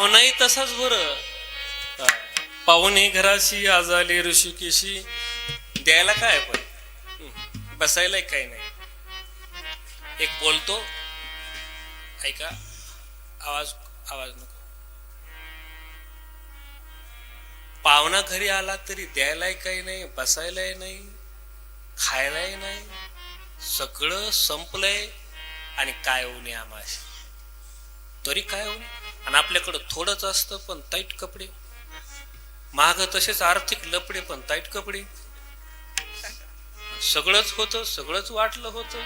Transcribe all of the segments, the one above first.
पाहुणाही तसाच बर. पाहुणे घराशी आज आले ऋषिकेशी द्यायला काय पण? बसायला काही नाही. एक बोलतो. ऐका. आवाज आवाज नको. पाहुणा घरी आला तरी द्यायलाही काही नाही बसायलाही नाही खायलाही नाही. सगळं संपलंय आणि काय होऊ नये आम्हाला तरी काय होऊ आणि आपल्याकडं थोडंच असतं पण ताईट कपडे. महाग तसेच आर्थिक लपडे पण ताईट कपडे. सगळंच होतं सगळंच वाटलं होतं.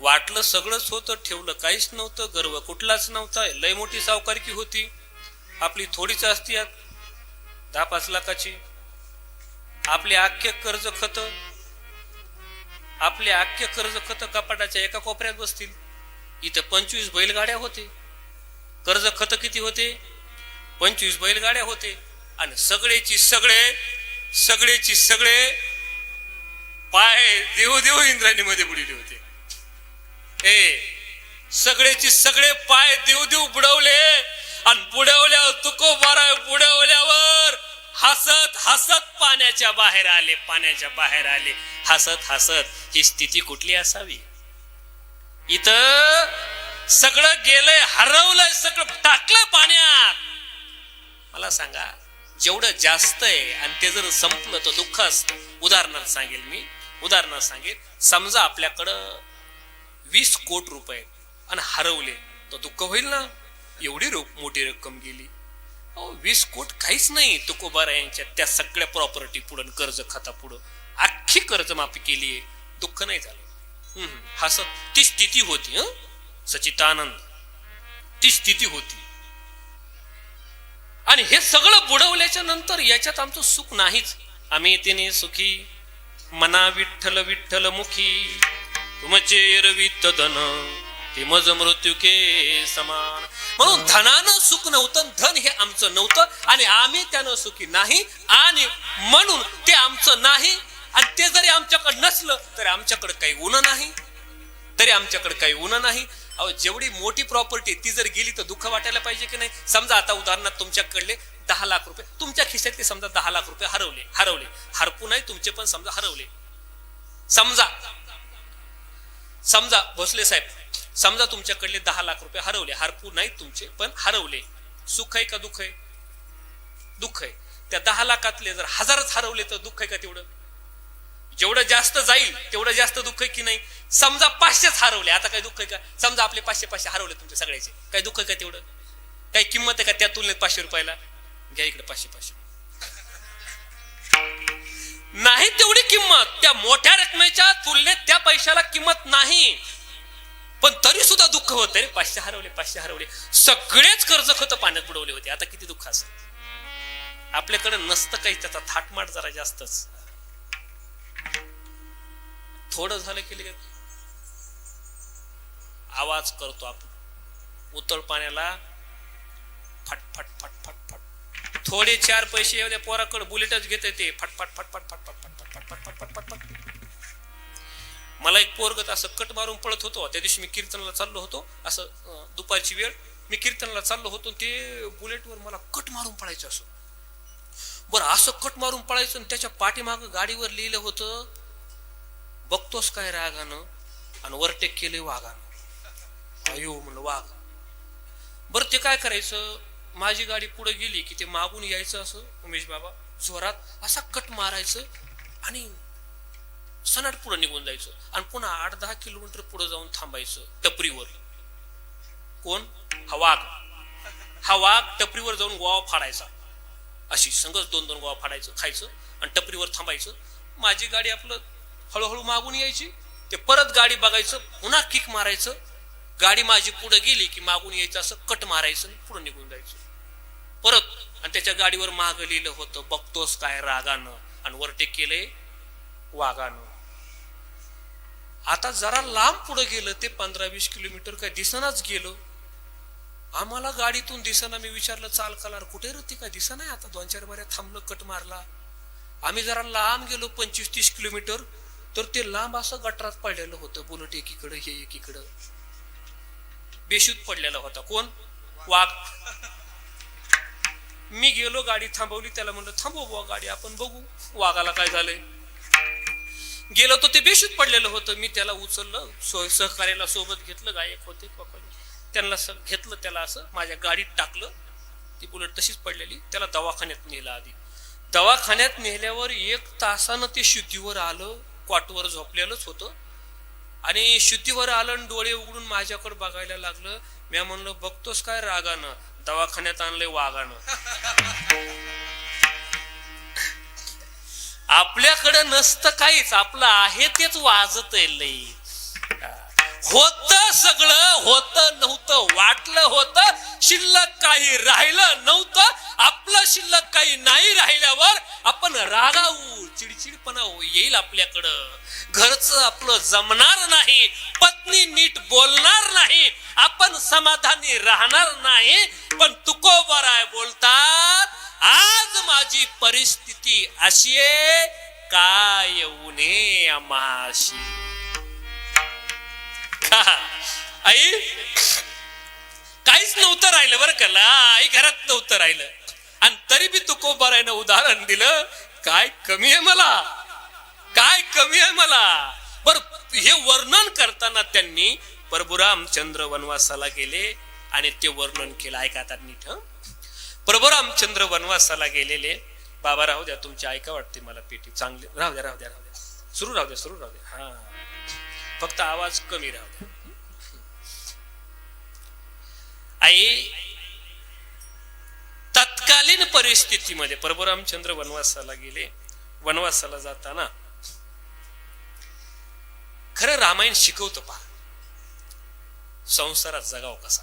वाटलं सगळंच होतं ठेवलं काहीच नव्हतं गर्व कुठलाच नव्हता. लय मोठी सावकारकी होती. आपली थोडीच असती यात. दहा पाच लाखाची. आपले आख्य कर्ज खत. आपले आख्य कर्ज खत कपाटाच्या एका कोपऱ्यात बसतील. इथं पंचवीस बैलगाड्या होते. कर्ज खत किती होते? पंचवीस बैलगाड्या होते. आणि सगळेची सगळे सगळेची सगळे पाय देव देव इंद्राणीमध्ये बुडीले होते. ए सगळेची सगळे पाय देव देव बुडवले आणि बुडवल्यावर तुको बारा बुडवल्यावर हसत हसत पाण्याच्या बाहेर आले पाण्याच्या बाहेर आले. हसत हसत ही स्थिती कुठली असावी? इथं सगळं गेलंय हरवलंय सगळं टाकलं पाण्यात. मला सांगा जेवढं जास्त आहे आणि ते जर संपलं तर दुःख असत. उदाहरणार्थ सांगेल मी. उदाहरणार्थ सांगेल समजा आपल्याकडं वीस कोट रुपये आणि हरवले तर दुःख होईल ना? एवढी रोख मोठी रक्कम गेली. अहो वीस कोट काहीच नाही. तुकोबारा यांच्या त्या सगळ्या प्रॉपर्टी पुढं कर्ज खाता पुढं. अख्खी कर्जमाफी केली आहे दुःख नाही झालं. हम्म, हसत ती स्थिती होती हं. सचितानंद. ती स्थिती होती. आणि हे सगळं बुडवल्याच्या नंतर याच्यात आमचं सुख नाहीच. आम्ही तिने सुखी मना विठ्ठल विठ्ठल मुखी. तुमचे रवित धन ते मज मृत्यू के समान. म्हणून धनानं सुख नव्हतं धन हे आमचं नव्हतं. आणि आम्ही त्यानं सुखी नाही. आणि म्हणून ते आमचं नाही. आणि ते जरी आमच्याकडे नसलं तरी आमच्याकडे काही ऊन नाही. तरी आमच्याकडे काही ऊन नाही. अहो जेवढी मोठी प्रॉपर्टी ती जर गेली तर दुःख वाटायला पाहिजे की नाही? समजा आता उदाहरणार्थ तुमच्याकडले दहा लाख रुपये तुमच्या खिशातले समजा दहा लाख रुपये हरवले हरवले. हरपू नाही तुमचे पण समजा हरवले. समजा समजा भोसले साहेब समजा तुमच्याकडले दहा लाख रुपये हरवले हरपू नाही तुमचे पण हरवले. सुख आहे का दुःख आहे? दुःख आहे. त्या दहा लाखातले जर हजारच हरवले तर दुःख आहे का तेवढं? जेवढं जास्त जाईल तेवढं जास्त दुःख आहे की नाही? समजा पाचशेच हरवले. आता काही दुःख आहे का? समजा आपले पाचशे पाचशे हरवले तुमचे सगळ्याचे. काही दुःख आहे का तेवढं? काही किंमत आहे का त्या तुलनेत पाचशे रुपयाला? घ्या इकडे पाचशे पाचशे. नाही तेवढी किंमत. त्या मोठ्या रकमेच्या तुलनेत त्या पैशाला किंमत नाही. पण तरी सुद्धा दुःख होत रे. पाचशे हरवले पाचशे हरवले. सगळेच कर्ज खत पाण्यात बुडवले होते. आता किती दुःख असत आपल्याकडे नसतं काही. त्याचा थाटमाट जरा जास्तच. थोडं झालं केलं आवाज करतो आपण. उतळ पाण्याला फट फट फट. फट फट थोडे चार पैसे एवढ्या पोराकडे बुलेटच घेते ते. फट फट फट फट फट फट फट फट फट फट फट फट फट मला एक पोरगत असं कट मारून पळत होतो. त्या दिवशी मी कीर्तनाला चाललो होतो. असं दुपारची वेळ. मी कीर्तनाला चाललो होतो ते बुलेटवर मला कट मारून पळायचं असं. बरं असं कट मारून पळायचं आणि त्याच्या पाठीमाग गाडीवर लिहिलं होतं बघतोस काय रागानं? आणि वरटेक केले वाघानं. अयो म्हणलं वाघ. बरं ते काय करायचं? माझी गाडी पुढे गेली की ते मागून यायचं असं उमेश बाबा जोरात असा कट मारायचं आणि सनाट पुढे निघून जायचं आणि पुन्हा आठ दहा किलोमीटर पुढे जाऊन थांबायचं टपरीवर. कोण? हा वाघ. हा वाघ टपरीवर जाऊन गोवा फाडायचा. अशी संगच दोन दोन गोवा फाडायचं खायचं आणि टपरीवर थांबायचं. माझी गाडी आपलं हळूहळू मागून यायची. ते परत गाडी बघायचं पुन्हा किक मारायचं. गाडी माझी पुढे गेली की मागून यायचं असं कट मारायचं पुढे निघून जायचं. परत आणि त्याच्या गाडीवर माग लिहिलं होतं बघतोस काय रागानं आणि वरटेक केलंय वागानं आता जरा लांब पुढे गेलं ते पंधरा वीस किलोमीटर काय दिसनाच गेलं. आम्हाला गाडीतून दिसना मी विचारलं चाल कलार कुठे रती काय दिसना आता? दोन चार बऱ्या थांबलं कट मारला. आम्ही जरा लांब गेलो पंचवीस तीस किलोमीटर तर ते लांब असं गटरात पडलेलं होतं बुलेट एकीकडं हे एकीकडं. बेशुद्ध पडलेला होता. कोण? वाघ. मी गेलो गाडी थांबवली. त्याला म्हणलं थांबव बुवा गाडी आपण बघू. वाघाला काय झालंय? गेलो तो ते बेशुद्ध पडलेलं होतं. मी त्याला उचललं सह- सहकार्याला सोबत घेतलं गायक होते पकडले. त्यांना स- घेतलं त्याला असं माझ्या गाडीत टाकलं. ती बुलेट तशीच पडलेली. त्याला दवाखान्यात नेलं आधी. दवाखान्यात नेल्यावर एक तासानं ते शुद्धीवर आलं क्वाटवर झोपलेलंच होतं. आणि शुद्धीवर आलं आणि डोळे उघडून माझ्याकडे बघायला लागलं. मी म्हणलं बघतोस काय रागानं? दवाखान्यात आणलंय वागानं आपल्याकडे नसतं काहीच. आपलं आहे तेच वाजत लई. होत सगळं होत नव्हतं वाटलं होतं. शिल्लक काही राहिलं नव्हतं. आपलं शिल्लक काही नाही राहिल्यावर आपण रागावू. चिडचिडपणा येईल आपल्याकडं. घरचं आपलं जमणार नाही पत्नी नीट बोलणार नाही आपण समाधानी राहणार नाही पण तुकोबराय बोलतात आज माझी परिस्थिती अशी आहे काय उणे आमाशी का आई काहीच नव्हतं राहिलं बरं का ला आई घरात नव्हतं राहिलं. आणि तरी बी तुकोबारायनं उदाहरण दिलं काय कमी आहे मला? काय कमी आहे मला? बर हे वर्णन करताना त्यांनी प्रभुरामचंद्र वनवासाला गेले आणि ते वर्णन केलं. ऐका आता नीट हं? वनवासाला गेलेले. बाबा राहू द्या तुमची ऐका वाटते मला पेटी. चांगली राहू द्या राहू द्या राहू द्या. सुरू राहू द्या सुरू राहू द्या. हा. फक्त आवाज कमी राहू द्या. आई तत्कालीन परिस्थितीमध्ये. परशुरामचंद्र वनवासाला गेले. वनवासाला जाताना खरं रामायण शिकवतं पहा. संसारात जगाव कसा?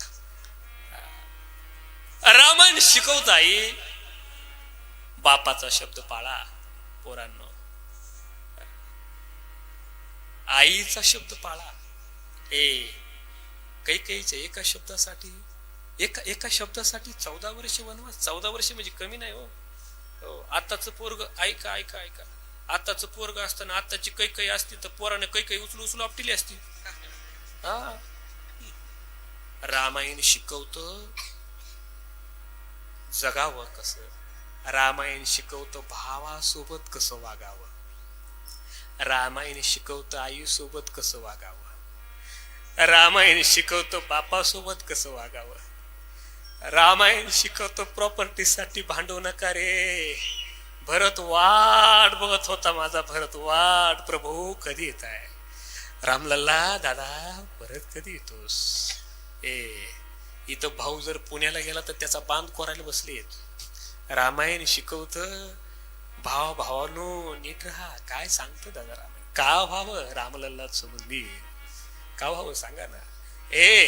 रामायण शिकवत आई. बापाचा शब्द पाळा पोरांनो. आईचा शब्द पाळा. ए काही काहीच्या एका शब्दासाठी एका एका शब्दासाठी चौदा वर्ष वनवास चौदा वर्ष म्हणजे कमी नाही हो. हो आताचं पोरग ऐका ऐका ऐका. आताचं पोरग असताना आताची काही काही असती तर पोराने काही काही उचलू उचलू आपटिली असती. हा. रामायण शिकवतं जगावं कसं? रामायण शिकवतं भावासोबत कसं वागावं? रामायण शिकवतं आईसोबत कसं वागावं? रामायण शिकवतं बापासोबत कसं वागावं? रामायण शिकवतो प्रॉपर्टीसाठी भांडू नका रे. भरत वाट बघत होता माझा भरत वाट. प्रभू कधी येत आहे रामलल्ला दादा परत कधी येतोस? ए इथं भाऊ जर पुण्याला गेला तर त्याचा बांध कोरायला बसले रामायण शिकवत. भाव भावानो नीट राहा. काय सांगतो दादा रामायण? का व्हावं रामलल्लाच मंदिर? का व्हावं सांगा ना. ए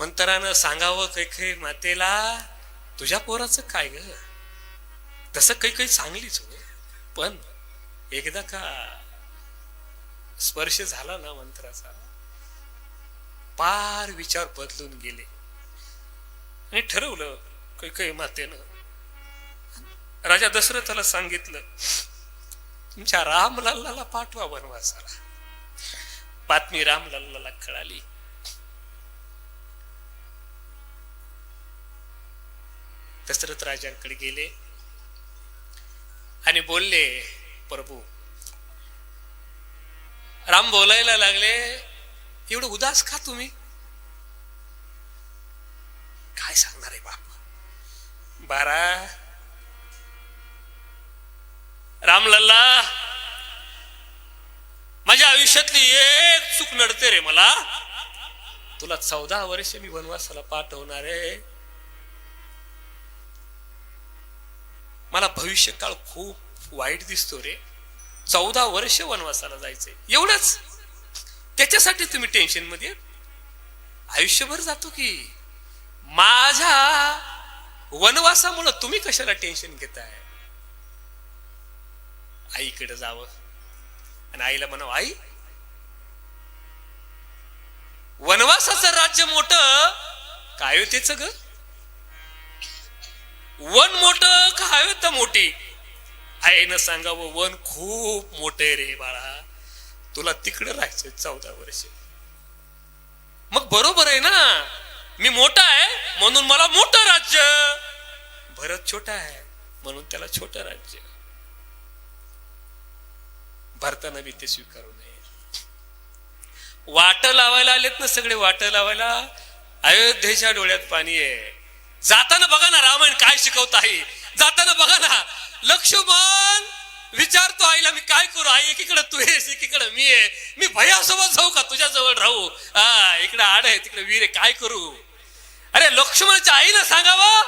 मंतरानं सांगावं काही काही मातेला तुझ्या पोराचं काय ग? तसं काही काही चांगलीच हो पण एकदा का स्पर्श झाला ना मंत्राचा पार विचार बदलून गेले. आणि ठरवलं काही काही मातेनं. राजा दशरथाला सांगितलं तुमच्या रामलल्लाला पाठवा वनवासाला. बातमी रामलल्लाला कळाली. दशरथ राजांकडे गेले आणि बोलले प्रभू राम बोलायला लागले. एवढं उदास का तुम्ही? काय सांगणार आहे बाप? बारा रामलल्ला माझ्या आयुष्यातली एक चूक नडते रे मला. तुला चौदा वर्ष मी वनवासाला पाठवणार आहे. भविष्यकाळ खूप वाईट दिसतो रे. चौदा वर्ष वनवासाला जायचंय. एवढंच. त्याच्यासाठी तुम्ही टेन्शनमध्ये आयुष्यभर जातो की. माझ्या वनवासामुळे तुम्ही कशाला टेन्शन घेताय? आईकडे जावं. आणि आईला म्हणावं आई वनवासाचं राज्य मोठ. काय हो ग वन मोठ का हवेत मोठी? आईनं सांगावं वन खूप मोठे रे बाळा. तुला तिकडे राहायचं चौदा वर्ष. मग बरोबर आहे ना? मी मोठा आहे म्हणून मला मोठं राज्य. भरत छोटा आहे म्हणून त्याला छोटं राज्य. भरताना बी ते स्वीकारू नये. वाट लावायला आलेत ना सगळे वाट लावायला? अयोध्येच्या डोळ्यात पाणी आहे. जाताना बघा ना रामायण काय शिकवत आहे. जाताना बघा ना. लक्ष्मण विचारतो आईला मी काय करू? आई एकीकडे तू आहेस एकीकडे मी आहे. मी भयासोबत जाऊ का? तुझ्या जवळ राहू. हा इकडे आड आहे तिकडे वीर आहे. काय करू? अरे लक्ष्मणाच्या आईला सांगावं.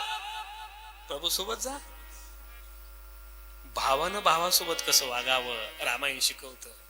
प्रभू सोबत जा. भावानं भावासोबत कसं वागावं? रामायण शिकवतं.